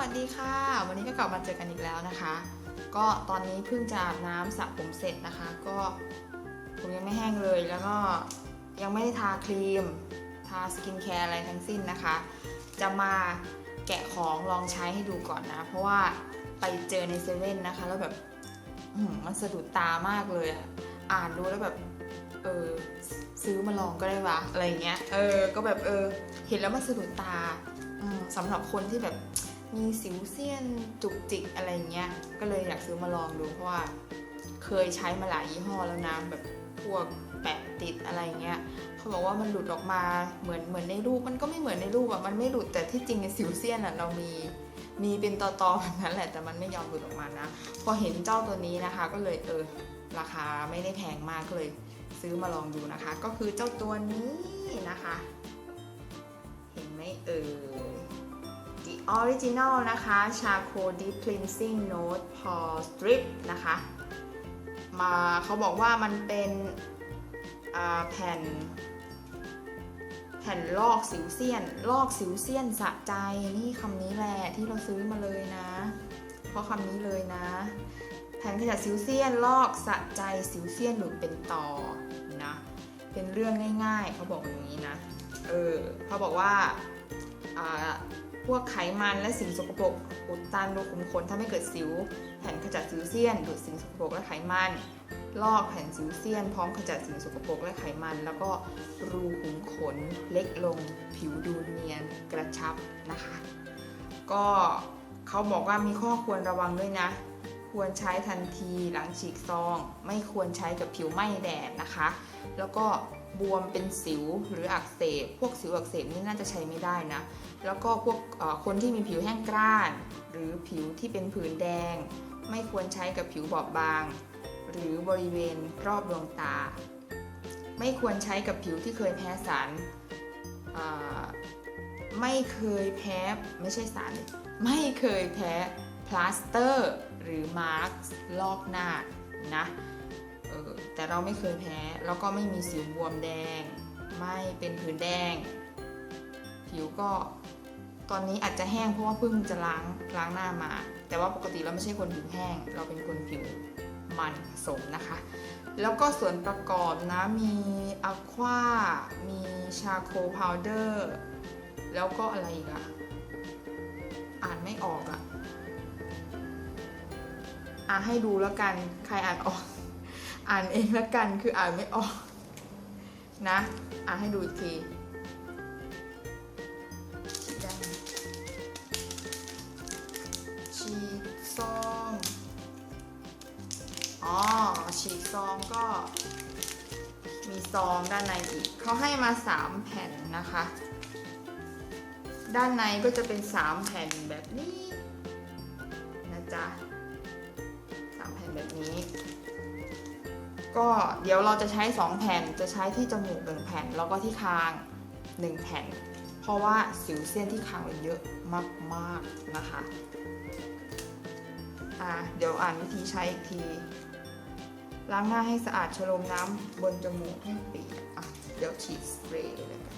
วัสดีค่ะ วันนี้ก็กลับมาเจอกันอีกแล้วนะคะ ก็ตอนนี้เพิ่งจะอาบน้ำสระผมเสร็จนะคะ ก็ผมยังไม่แห้งเลยแล้วก็ยังไม่ได้ทาครีม ทาสกินแคร์อะไรทั้งสิ้นนะคะ จะมาแกะของลองใช้ให้ดูก่อนนะ เพราะว่าไปเจอในเซเว่นนะคะแล้วแบบมันสะดุดตามากเลยอะอ่านดูแล้วแบบเออซื้อมาลองก็ได้วะอะไรเงี้ยเออก็แบบเออเห็นแล้วมันสะดุดตาสำหรับคนที่แบบ มีสิวเซียนจุกจิกอะไรเงี้ย ก็เลยอยากซื้อมาลองดูเพราะว่า เคยใช้มาหลายยี่ห้อแล้วนะแบบพวกแปะติดอะไรเงี้ยเขาบอกว่ามันหลุดออกมาเหมือนเหมือนในรูปมันก็ไม่เหมือนในรูปอะมันไม่หลุดแต่ที่จริงสิวเซียนอะเรามีมีเป็นตอๆแบบนั้นแหละแต่มันไม่ยอมหลุดออกมานะ พอเห็นเจ้าตัวนี้นะคะ ก็เลยเออราคาไม่ได้แพงมากก็เลยซื้อมาลองดูนะคะ ก็คือเจ้าตัวนี้นะคะ เห็นไหมเอ่ ย The Original นะคะ Charcoal Deep Cleansing Note Pore Strip นะคะมาเขาบอกว่ามันเป็นแผ่น แผ่นลอกสิวเซียน ลอกสิวเซียนสะใจนี่คำนี้แหละที่เราซื้อมาเลยนะ เพราะคำนี้เลยนะ แผ่นขจัดสิวเซียนลอกสะใจสิวเซียนหลุดเป็นต่อนะเป็นเรื่องง่ายๆ เขาบอกอย่างนี้นะเออเขาบอกว่า พวกไขมันและสิ่งสกปรกอุดตันรูขุมขนทำให้เกิดสิว แผ่นขจัดสิวเซียนดูดสิ่งสกปรกและไขมัน ลอกแผ่นสิวเซียน พร้อมขจัดสิ่งสกปรกและไขมัน แล้วก็รูขุมขนเล็กลง ผิวดูเนียนกระชับนะคะ ก็เขาบอกว่ามีข้อควรระวังด้วยนะ ควรใช้ทันทีหลังฉีกซอง ไม่ควรใช้กับผิวไหม้แดดนะคะ แล้วก็บวมเป็นสิวหรืออักเสบ พวกสิวอักเสบนี่น่าจะใช้ไม่ได้นะ แล้วก็พวกคนที่มีผิวแห้งกร้าน หรือผิวที่เป็นผื่นแดง ไม่ควรใช้กับผิวบอบบาง หรือบริเวณรอบดวงตา ไม่ควรใช้กับผิวที่เคยแพ้สารไม่เคยแพ้ไม่ใช่สาร ไม่เคยแพ้พลาสเตอร์ หรือมาร์กลอกหน้านะออแต่เราไม่เคยแพ้แล้วก็ไม่มีสิวบวมแดง ไม่เป็นผื่นแดง ผิวก็ตอนนี้อาจจะแห้งเพราะว่าเพิ่งจะล้างล้างหน้ามา แต่ว่าปกติเราไม่ใช่คนผิวแห้ง เราเป็นคนผิวมันสมนะคะ แล้วก็ส่วนประกอบนะมีอะควา มีชาโคพาวเดอร์ แล้วก็อะไรอีกอะอ่านไม่ออกอะ อ่าให้ดูแล้วกัน ใครอ่านออก อ่านเองแล้วกัน คืออ่านไม่ออก นะ อ่าให้ดูอีกทีฉีดได้ไหมฉีดซองอ๋อ ฉีดซองก็มีซองด้านในอีก เขาให้มา 3 แผ่นนะคะ ด้านในก็จะเป็น 3 แผ่นแบบนี้ นะจ๊ะ นี้ ก็เดี๋ยวเราจะใช้ 2 แผ่นจะใช้ที่จมูก1แผ่น แล้วก็ที่คาง 1 แผ่น เพราะว่าสิวเส้นที่คางมันเยอะมากๆนะคะอ่าเดี๋ยวอ่านวิธีใช้อีกทีล้างหน้าให้สะอาดชโลมน้ำบนจมูกให้เปียกอะเดี๋ยวฉีดสเปรย์เลยแล้วกัน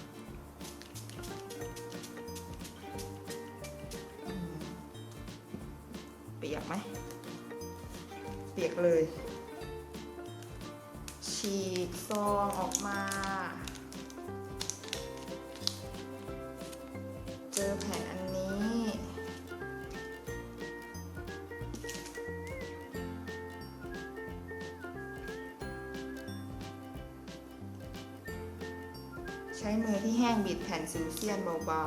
เปียกไหม เปียกเลย ฉีกซองออกมา เจอแผ่นอันนี้ใช้มือที่แห้งบิดแผ่นซิลเซียนเบา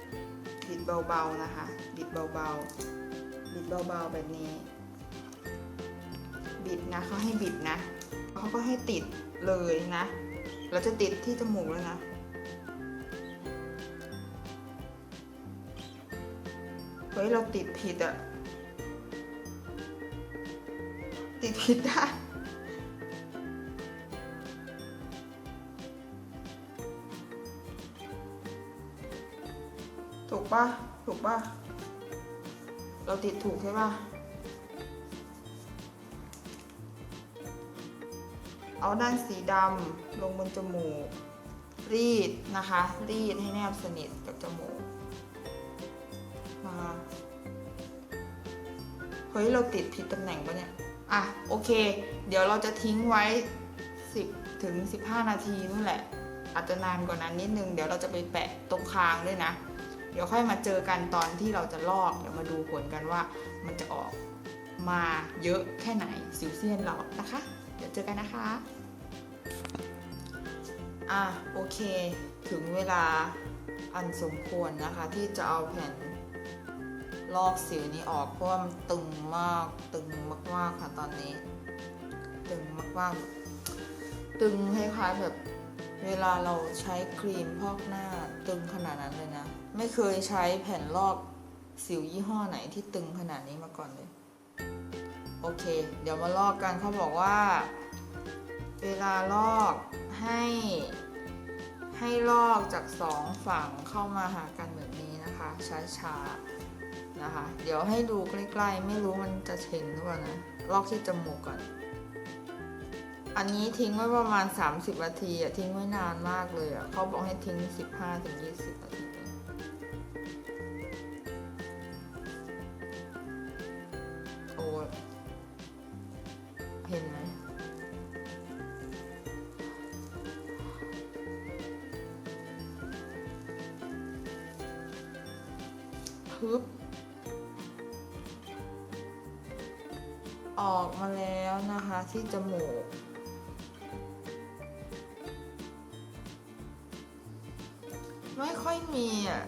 ๆ บิดเบาๆนะคะ บิดเบาๆ บิดเบาๆแบบนี้ บิดนะเขาให้บิดนะเขาก็ให้ติดเลยนะ เราจะติดที่จมูกแล้วนะเฮ้ยเราติดผิดอะติดผิดได้ถูกปะถูกปะเราติดถูกใช่ปะ เอาด้านสีดำลงบนจมูก รีดนะคะ รีดให้แนบสนิทกับจมูกมาเฮ้ย เราติดผิดตำแหน่งปะเนี่ย อะ โอเค เดี๋ยวเราจะทิ้งไว้ 10ถึง15 นาทีนู่นแหละ อาจจะนานกว่านั้นนิดนึง เดี๋ยวเราจะไปแปะตรงคางด้วยนะ เดี๋ยวค่อยมาเจอกันตอนที่เราจะลอก เดี๋ยวมาดูผลกันว่ามันจะออกมาเยอะแค่ไหนสิวเซียนเรานะคะ เดี๋ยวเจอกันนะคะ อะโอเค ถึงเวลาอันสมควรนะคะ ที่จะเอาแผ่นลอกสิวนี้ออกเพราะว่ามันตึงมากตึงมากๆค่ะตอนนี้ ตึงมากๆ ตึงคล้ายๆแบบเวลาเราใช้ครีมพอกหน้าตึงขนาดนั้นเลยนะ ไม่เคยใช้แผ่นลอกสิวยี่ห้อไหนที่ตึงขนาดนี้มาก่อนเลย โอเค เดี๋ยวมาลอกกันเขาบอกว่า เวลาลอกให้ ให้ลอกจากสองฝั่งเข้ามาหากันแบบนี้นะคะ ช้าๆนะคะ เดี๋ยวให้ดูใกล้ๆ ไม่รู้มันจะเห็นหรือเปล่านะ ลอกที่จมูกก่อน อันนี้ทิ้งไว้ประมาณ 30นาทีอะทิ้งไว้นานมากเลยอะเขาบอกให้ทิ้ง 15-20นาทีึบ ออกมาแล้วนะคะที่จมูก ไม่ค่อยมีอะ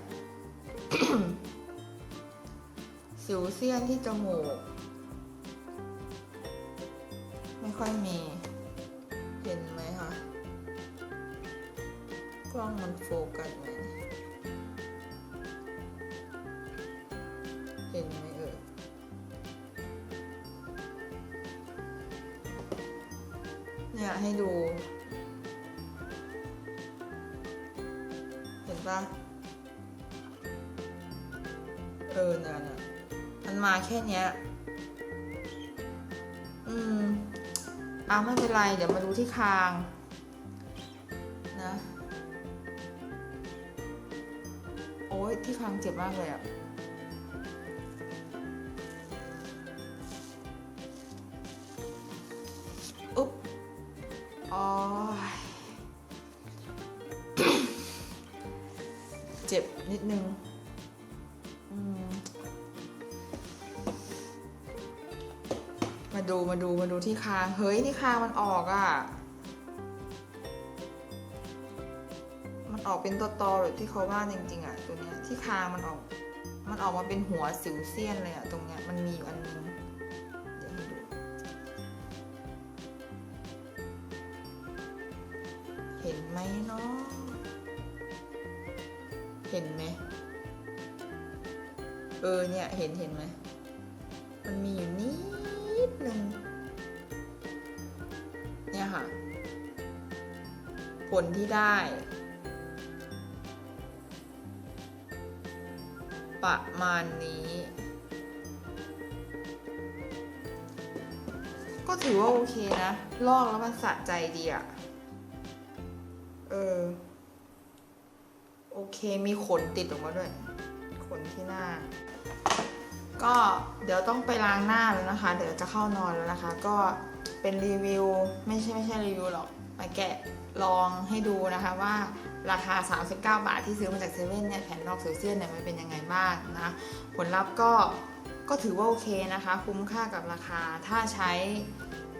สิวเซียนที่จมูก ไม่ค่อยมี เห็นไหมคะ กล้องมันโฟก เห็นไหมเอ่ยเนี่ยให้ดู เห็นปะเออเนี่ยนะมันมาแค่เนี้ย อืมอะไม่เป็นไร เดี๋ยวมาดูที่คาง นะ โอ้ยที่คางเจ็บมากเลยอะ เจ็บนิดนึงมมาดูมาดูมาดูที่คาง เฮ้ยที่คางมันออกอะ่ะ มันออกเป็นตัวตอแบบที่เขาว่าจริงๆอะ่ะตัวเนี้ยที่คางมันออก มันออกมาเป็นหัวสิวเซียนเลยอะ่ะตรงเนี้ยมันมีอยู่อันนึง ไหมเนาะเห็นไหมเออเนี่ยเห็นเห็นไหมมันมีอยู่นิดนึงเนี่ยค่ะ ผลที่ได้ ประมาณนี้ ก็ถือว่าโอเคนะ ลอกแล้วมันสะใจดีอะ ออโอเคมีขนติดออกมาด้วย ขนที่หน้า ก็เดี๋ยวต้องไปล้างหน้าแล้วนะคะ เดี๋ยวจะเข้านอนแล้วนะคะ ก็เป็นรีวิว ไม่ใช่ไม่ใช่รีวิวหรอกมาแกะลองให้ดูนะคะว่าราคา 39 บาทที่ซื้อมาจากเซเว่นเนี่ยแผ่นลอกเซลเซียนเนี่ยมันเป็นยังไงบ้างนะผลลัพธ์ก็ก็ถือว่าโอเคนะคะ คุ้มค่ากับราคาถ้าใช้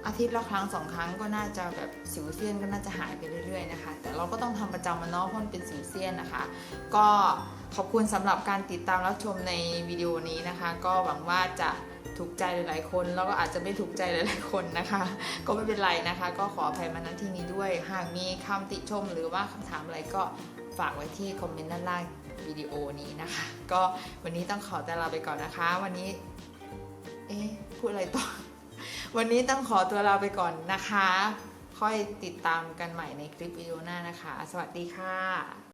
อาทิตย์ละครั้งสองครั้งก็น่าจะแบบสิวเซียนก็น่าจะหายไปเรื่อยๆนะคะ แต่เราก็ต้องทำประจำมันเนาะเพราะมันเป็นสิวเซียนนะคะ ก็ขอบคุณสำหรับการติดตามรับชมในวิดีโอนี้นะคะ ก็หวังว่าจะถูกใจหลายๆคนแล้วก็อาจจะไม่ถูกใจหลายๆคนนะคะ ก็ไม่เป็นไรนะคะ ก็ขออภัยมาณที่นี้ด้วย หากมีคำติชมหรือว่าคำถามอะไรก็ฝากไว้ที่คอมเมนต์ด้านล่างวิดีโอนี้นะคะ ก็วันนี้ต้องขอแต่ลาไปก่อนนะคะ วันนี้ เอ๊ะพูดอะไรต่อ วันนี้ต้องขอตัวลาไปก่อนนะคะ ค่อยติดตามกันใหม่ในคลิปวิดีโอหน้านะคะ สวัสดีค่ะ